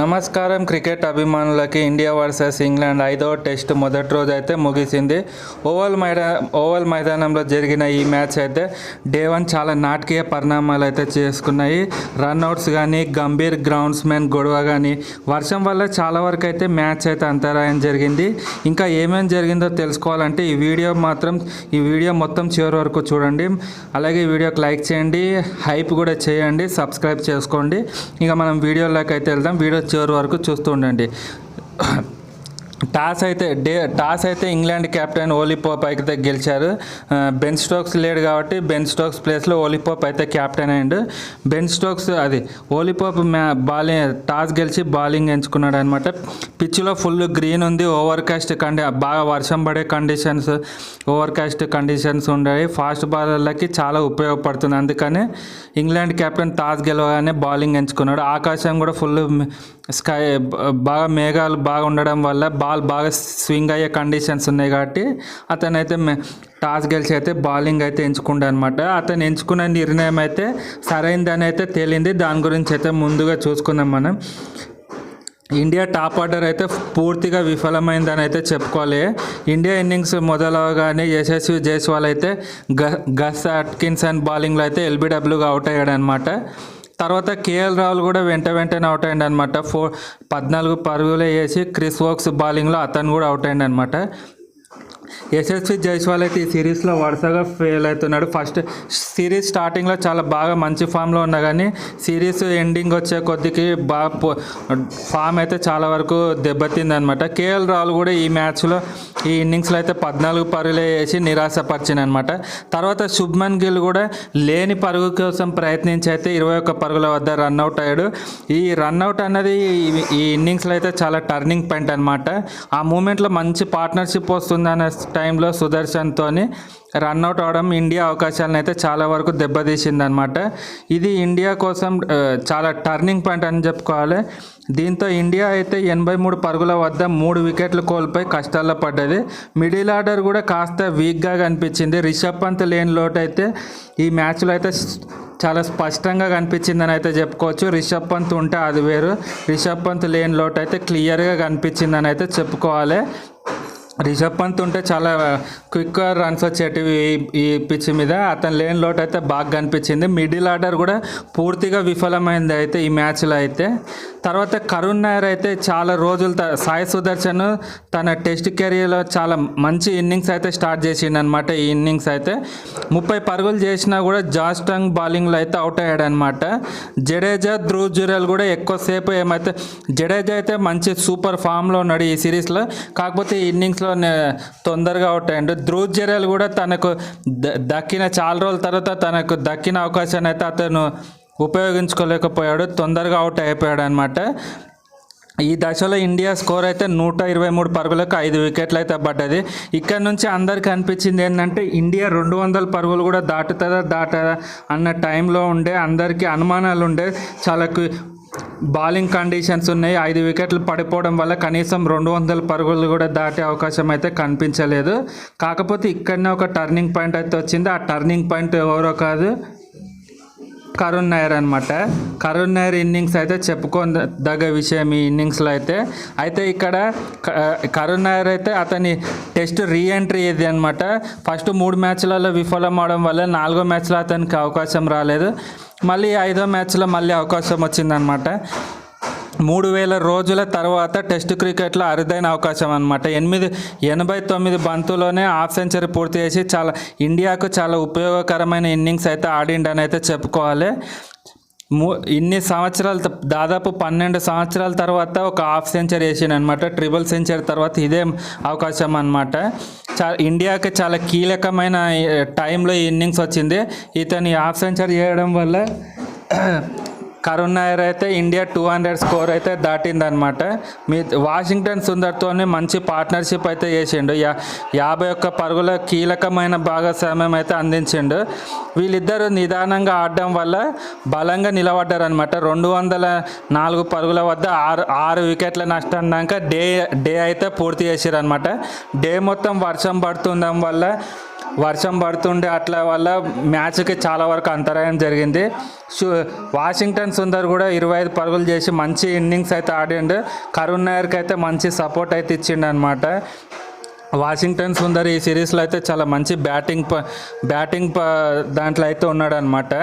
నమస్కారం క్రికెట్ అభిమానులకి. India versus England ఐదో టెస్ట్ మొదటి రోజు అయితే ముగిసింది. ఓవల్ మైదా ఓవల్ మైదానంలో జరిగిన ఈ మ్యాచ్ అయితే డే వన్ చాలా నాటకీయ పరిణామాలు అయితే చేసుకున్నాయి. రన్అట్స్ కానీ గంభీర్ గ్రౌండ్స్మెన్ గొడవ కానీ వర్షం వల్ల చాలా వరకు అయితే మ్యాచ్ అయితే అంతరాయం జరిగింది. ఇంకా ఏమేమి జరిగిందో తెలుసుకోవాలంటే ఈ వీడియో మాత్రం ఈ వీడియో మొత్తం చివరి వరకు చూడండి. అలాగే ఈ వీడియోకి లైక్ చేయండి హైప్ కూడా చేయండి సబ్స్క్రైబ్ చేసుకోండి. ఇంకా మనం వీడియోలోకి అయితే వెళ్దాం. వీడియో చివరి వరకు చూస్తూ ఉండండి. టాస్ అయితే డే టాస్ అయితే ఇంగ్లాండ్ కెప్టెన్ ఓలీపోప్ అయితే గెలిచారు. బెన్ స్టోక్స్ లేడు కాబట్టి బెన్ స్టోక్స్ ప్లేస్లో ఓలీపోప్ అయితే కెప్టెన్ అయ్యిండు. బెన్ స్టోక్స్ అది ఓలీపోప్ మ్యా బాలింగ్ టాస్ గెలిచి బౌలింగ్ ఎంచుకున్నాడు అనమాట పిచ్లో ఫుల్ గ్రీన్ ఉంది ఓవర్ కాస్ట్ కండి బాగా వర్షం పడే కండిషన్స్ ఓవర్ కాస్ట్ కండిషన్స్ ఉన్నాయి. ఫాస్ట్ బౌలర్లకి చాలా ఉపయోగపడుతుంది. అందుకని ఇంగ్లాండ్ కెప్టెన్ టాస్ గెలవగానే బౌలింగ్ ఎంచుకున్నాడు. ఆకాశం కూడా ఫుల్ స్కై బాగా మేఘాలు బాగా ఉండడం వల్ల బాల్ బాగా స్వింగ్ అయ్యే కండిషన్స్ ఉన్నాయి కాబట్టి అతను అయితే టాస్ గెలిచి అయితే బౌలింగ్ అయితే ఎంచుకుంటా అనమాట అతను ఎంచుకున్న నిర్ణయం అయితే సరైనదని అయితే తేలింది. దాని గురించి అయితే ముందుగా చూసుకుందాం మనం. ఇండియా టాప్ ఆర్డర్ అయితే పూర్తిగా విఫలమైందని అయితే చెప్పుకోవాలి. ఇండియా ఇన్నింగ్స్ మొదలవగానే యశస్వి జైస్వాల్ అయితే గ గస్ అట్కిన్సన్ బౌలింగ్లో అయితే ఎల్బిడబ్ల్యూగా అవుట్ అయ్యాడనమాట అనమాట తర్వాత కేఎల్ రాహుల్ కూడా వెంట వెంటనే అవుట్ అయ్యండి అనమాట ఫోర్ పద్నాలుగు పరుగులు వేసి క్రిస్ వోక్స్ బౌలింగ్లో అతను కూడా అవుట్ అయ్యండి అనమాట యశస్వి జైస్వాల్ అయితే ఈ సిరీస్లో వరుసగా ఫెయిల్ అవుతున్నాడు. ఫస్ట్ సిరీస్ స్టార్టింగ్లో చాలా బాగా మంచి ఫామ్లో ఉన్నా కానీ సిరీస్ ఎండింగ్ వచ్చే కొద్దికి బాగా ఫామ్ అయితే చాలా వరకు దెబ్బతింది అనమాట కేఎల్ రాహుల్ కూడా ఈ మ్యాచ్లో ఈ ఇన్నింగ్స్లో అయితే పద్నాలుగు పరుగులే వేసి నిరాశపరిచింది అనమాట తర్వాత శుభ్మన్ గిల్ కూడా లేని పరుగు కోసం ప్రయత్నించి అయితే ఇరవై ఒక్క పరుగుల వద్ద రన్అట్ అయ్యాడు. ఈ రన్అట్ అన్నది ఈ- ఈ ఇన్నింగ్స్లో అయితే చాలా టర్నింగ్ పాయింట్ అనమాట ఆ మూమెంట్లో మంచి పార్ట్నర్షిప్ వస్తుందనే టైంలో సుదర్శన్తో రన్అట్ అవడం ఇండియా అవకాశాలను అయితే చాలా వరకు దెబ్బతీసింది అనమాట ఇది ఇండియా కోసం చాలా టర్నింగ్ పాయింట్ అని చెప్పుకోవాలి. దీంతో ఇండియా అయితే ఎనభై మూడు పరుగుల వద్ద మూడు వికెట్లు కోల్పోయి కష్టాల్లో పడ్డది. మిడిల్ ఆర్డర్ కూడా కాస్త వీక్గా కనిపించింది. రిషబ్ పంత్ లేని లోటు అయితే ఈ మ్యాచ్లో అయితే చాలా స్పష్టంగా కనిపించిందని అయితే చెప్పుకోవచ్చు. రిషబ్ పంత్ ఉంటే అది వేరు. రిషబ్ పంత్ లేని లోటు అయితే క్లియర్గా కనిపించిందని అయితే చెప్పుకోవాలి. రిషబ్ పంత్ ఉంటే చాలా క్విక్గా రన్స్ వచ్చేటివి ఈ- పిచ్ మీద. అతను లేని లోటు అయితే బాగా కనిపించింది. మిడిల్ ఆర్డర్ కూడా పూర్తిగా విఫలమైంది అయితే ఈ మ్యాచ్లో అయితే. తర్వాత కరుణ్ నాయర్ అయితే చాలా రోజులు సాయి సుదర్శన్ తన టెస్ట్ కెరియర్లో చాలా మంచి ఇన్నింగ్స్ అయితే స్టార్ట్ చేసిండు అనమాట ఈ ఇన్నింగ్స్ అయితే ముప్పై పరుగులు చేసినా కూడా జాస్టంగ్ బౌలింగ్లో అయితే అవుట్ అయ్యాడు అనమాట జడేజా ధ్రువ్ జురేల్ కూడా ఎక్కువసేపు ఏమైతే జడేజా అయితే మంచి సూపర్ ఫామ్లో ఉన్నాడు ఈ సిరీస్లో. కాకపోతే ఈ ఇన్నింగ్స్లో తొందరగా అవుట్ అయ్యాడు ధ్రువ్ చర్యలు కూడా తనకు ద- దక్కిన చాలా రోజుల తర్వాత తనకు దక్కిన అవకాశాన్ని అయితే అతను ఉపయోగించుకోలేకపోయాడు. తొందరగా అవుట్ అయిపోయాడు అనమాట ఈ దశలో ఇండియా స్కోర్ అయితే నూట ఇరవై మూడు పరుగులకు ఐదు వికెట్లు అయితే పడ్డది. ఇక్కడ నుంచి అందరికి అనిపించింది ఏంటంటే ఇండియా రెండు వందల పరుగులు కూడా దాటుతుందా దాటదా అన్న టైంలో ఉండే అందరికీ అనుమానాలు ఉండే చాలా బౌలింగ్ కండిషన్స్ ఉన్నాయి. ఐదు వికెట్లు పడిపోవడం వల్ల కనీసం రెండు వందల పరుగులు కూడా దాటే అవకాశం అయితే కనిపించలేదు. కాకపోతే ఇక్కడనే ఒక టర్నింగ్ పాయింట్ అయితే వచ్చింది. ఆ టర్నింగ్ పాయింట్ ఎవరో కాదు కరుణ్ నాయర్ అనమాట కరుణ్ నాయర్ ఇన్నింగ్స్ అయితే చెప్పుకోదగ్గ విషయం ఈ ఇన్నింగ్స్లో అయితే. అయితే ఇక్కడ కరుణ్ నాయర్ అయితే అతని టెస్ట్ రీ ఎంట్రీ ఇది అనమాట ఫస్ట్ మూడు మ్యాచ్లలో విఫలం అవడం వల్ల నాలుగో మ్యాచ్లో అతనికి అవకాశం రాలేదు. మళ్ళీ ఐదో మ్యాచ్లో మళ్ళీ అవకాశం వచ్చిందనమాట మూడు వేల రోజుల తర్వాత టెస్ట్ క్రికెట్లో అరుదైన అవకాశం అనమాట ఎనిమిది ఎనభై తొమ్మిది బంతులోనే హాఫ్ సెంచరీ పూర్తి చేసి చాలా ఇండియాకు చాలా ఉపయోగకరమైన ఇన్నింగ్స్ అయితే ఆడిండని అయితే చెప్పుకోవాలి. మూ ఇన్ని సంవత్సరాల దాదాపు పన్నెండు సంవత్సరాల తర్వాత ఒక హాఫ్ సెంచరీ వేసిండు అనమాట ట్రిపుల్ సెంచరీ తర్వాత ఇదే అవకాశం అనమాట చా ఇండియాకి చాలా కీలకమైన టైంలో ఈ ఇన్నింగ్స్ వచ్చింది. ఇతని హాఫ్ సెంచరీ చేయడం వల్ల కరుణ్ నాయర్ అయితే ఇండియా టూ హండ్రెడ్ స్కోర్ అయితే దాటిందనమాట మీ వాషింగ్టన్ సుందర్తోనే మంచి పార్ట్నర్షిప్ అయితే చేసిండు. యా యాభై ఒక్క పరుగుల కీలకమైన భాగస్వామ్యం అయితే అందించిండు. వీళ్ళిద్దరూ నిదానంగా ఆడడం వల్ల బలంగా నిలబడ్డారనమాట రెండు వందల నాలుగు పరుగుల వద్ద ఆరు ఆరు వికెట్ల నష్టం డే డే అయితే పూర్తి చేసారనమాట డే మొత్తం వర్షం పడుతుండడం వల్ల వర్షం పడుతుండే అట్లా వల్ల మ్యాచ్కి చాలా వరకు అంతరాయం జరిగింది. వాషింగ్టన్ సుందర్ కూడా ఇరవై ఐదు పరుగులు చేసి మంచి ఇన్నింగ్స్ అయితే ఆడిండు. కరుణ్ నాయర్కి అయితే మంచి సపోర్ట్ అయితే ఇచ్చిండు అనమాట వాషింగ్టన్ సుందర్ ఈ సిరీస్లో అయితే చాలా మంచి బ్యాటింగ్ ప బ్యాటింగ్ ప దాంట్లో అయితే ఉన్నాడు అనమాట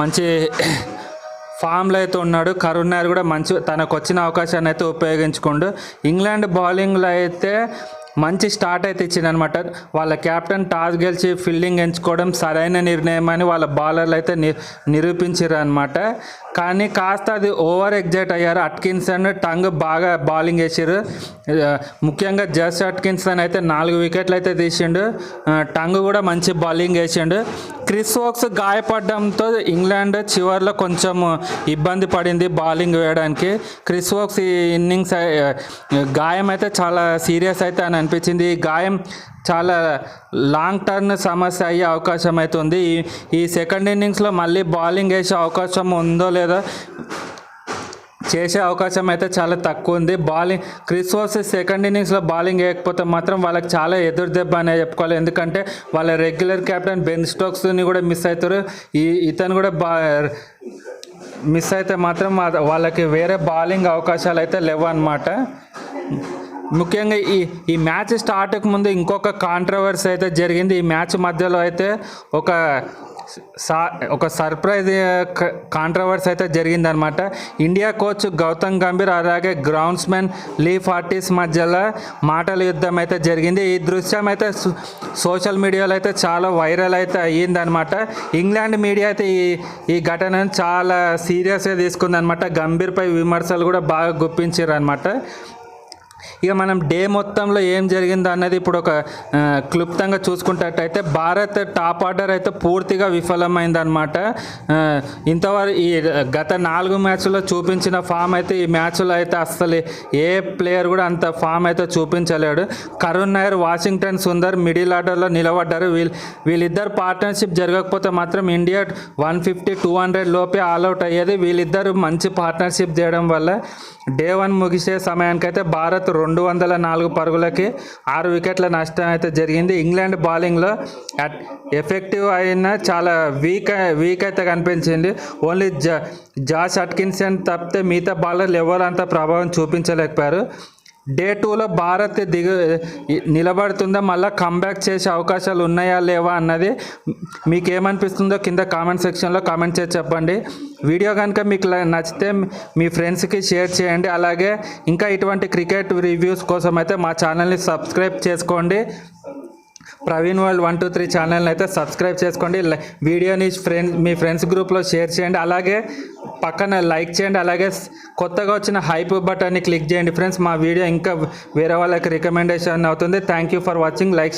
మంచి ఫామ్లో అయితే ఉన్నాడు. కరుణ్ నాయర్ కూడా మంచి తనకు వచ్చిన అవకాశాన్ని అయితే ఉపయోగించుకుండు. ఇంగ్లాండ్ బౌలింగ్లో అయితే మంచి స్టార్ట్ అయితే ఇచ్చిందనమాట వాళ్ళ కెప్టెన్ టాస్ గెలిచి ఫీల్డింగ్ ఎంచుకోవడం సరైన నిర్ణయం అని వాళ్ళ బౌలర్లు అయితే ని నిరూపించారనమాట కానీ కాస్త అది ఓవర్ ఎగ్జైట్ అయ్యారు. అట్కిన్సన్ టంగ్ బాగా బౌలింగ్ వేసారు ముఖ్యంగా జస్ అట్కిన్సన్ అయితే నాలుగు వికెట్లు అయితే తీసిండు. టంగ్ కూడా మంచి బౌలింగ్ వేసిండు. క్రిస్ వోక్స్ గాయపడడంతో ఇంగ్లాండ్ చివరిలో కొంచెం ఇబ్బంది పడింది బౌలింగ్ వేయడానికి. క్రిస్ వోక్స్ ఈ ఇన్నింగ్స్ గాయం అయితే చాలా సీరియస్ అయితే అని అనిపించింది ఈ గాయం చాలా లాంగ్ టర్మ్ సమస్య అయ్యే అవకాశం అయితే ఉంది. ఈ ఈ సెకండ్ ఇన్నింగ్స్లో మళ్ళీ బౌలింగ్ వేసే అవకాశం ఉందో లేదో చేసే అవకాశం అయితే చాలా తక్కువ ఉంది. బౌలింగ్ క్రిస్ వోక్స్ సెకండ్ ఇన్నింగ్స్లో బౌలింగ్ వేయకపోతే మాత్రం వాళ్ళకి చాలా ఎదురు దెబ్బ అనే చెప్పుకోవాలి. ఎందుకంటే వాళ్ళ రెగ్యులర్ కెప్టెన్ బెన్ స్టోక్స్ని కూడా మిస్ అవుతారు ఈ ఇతను కూడా బా మిస్ అయితే మాత్రం వాళ్ళకి వేరే బౌలింగ్ అవకాశాలు అయితే లేవు అనమాట ముఖ్యంగా ఈ ఈ మ్యాచ్ స్టార్ట్కి ముందు ఇంకొక కాంట్రవర్సీ అయితే జరిగింది. ఈ మ్యాచ్ మధ్యలో అయితే ఒక సా ఒక సర్ప్రైజ్ కాంట్రవర్సీ అయితే జరిగిందనమాట ఇండియా కోచ్ గౌతమ్ గంభీర్ అలాగే గ్రౌండ్స్మెన్ లీ ఫార్టీస్ మధ్యలో మాటల యుద్ధం అయితే జరిగింది. ఈ దృశ్యం అయితే సోషల్ మీడియాలో అయితే చాలా వైరల్ అయితే అయ్యిందనమాట ఇంగ్లాండ్ మీడియా అయితే ఈ ఈ ఘటనను చాలా సీరియస్గా తీసుకుందనమాట గంభీర్పై విమర్శలు కూడా బాగా గుప్పించారు అనమాట ఇక మనం డే మొత్తంలో ఏం జరిగిందో అన్నది ఇప్పుడు ఒక క్లుప్తంగా చూసుకున్నట్టయితే భారత్ టాప్ ఆర్డర్ అయితే పూర్తిగా విఫలమైందనమాట ఇంతవరకు ఈ గత నాలుగు మ్యాచ్లో చూపించిన ఫామ్ అయితే ఈ మ్యాచ్లో అయితే అస్సలు ఏ ప్లేయర్ కూడా అంత ఫామ్ అయితే చూపించలేడు. కరుణ్ నాయర్ వాషింగ్టన్ సుందర్ మిడిల్ ఆర్డర్లో నిలబడ్డారు. వీళ్ళు వీళ్ళిద్దరు పార్ట్నర్షిప్ జరగకపోతే మాత్రం India one fifty two hundred లోపే ఆల్అవుట్ అయ్యేది. వీళ్ళిద్దరు మంచి పార్ట్నర్షిప్ చేయడం వల్ల డే వన్ ముగిసే సమయానికైతే భారత్ రెండు రెండు వందల నాలుగు పరుగులకి ఆరు వికెట్ల నష్టం అయితే జరిగింది. ఇంగ్లాండ్ బౌలింగ్లో అట్- ఎఫెక్టివ్ అయిన చాలా వీక్ వీక్ అయితే కనిపించింది. ఓన్లీ జా జాస్ అట్కిన్సన్ తప్పితే మిగతా బౌలర్లు ఎవరు అంత ప్రభావం చూపించలేకపోయారు. డే టూలో భారత్ దిగు నిలబడుతుందా? మళ్ళీ కంబ్యాక్ చేసే అవకాశాలు ఉన్నాయా? లేవా? అన్నది మీకు ఏమనిపిస్తుందో కింద కామెంట్ సెక్షన్లో కామెంట్ చేసి చెప్పండి. వీడియో కనుక మీకు నచ్చితే మీ ఫ్రెండ్స్కి షేర్ చేయండి. అలాగే ఇంకా ఇటువంటి క్రికెట్ రివ్యూస్ కోసం అయితే మా ఛానల్ని సబ్స్క్రైబ్ చేసుకోండి. Praveen world one two three ఛానల్ని అయితే సబ్స్క్రైబ్ చేసుకోండి. వీడియోని ఫ్రెండ్ మీ ఫ్రెండ్స్ గ్రూప్లో షేర్ చేయండి. అలాగే పక్కన లైక్ చేయండి. అలాగే కొత్తగా వచ్చిన హైప్ బటన్ని క్లిక్ చేయండి. ఫ్రెండ్స్ మా వీడియో ఇంకా వేరే వాళ్ళకి రికమెండేషన్ అవుతుంది. Thank you for watching. Like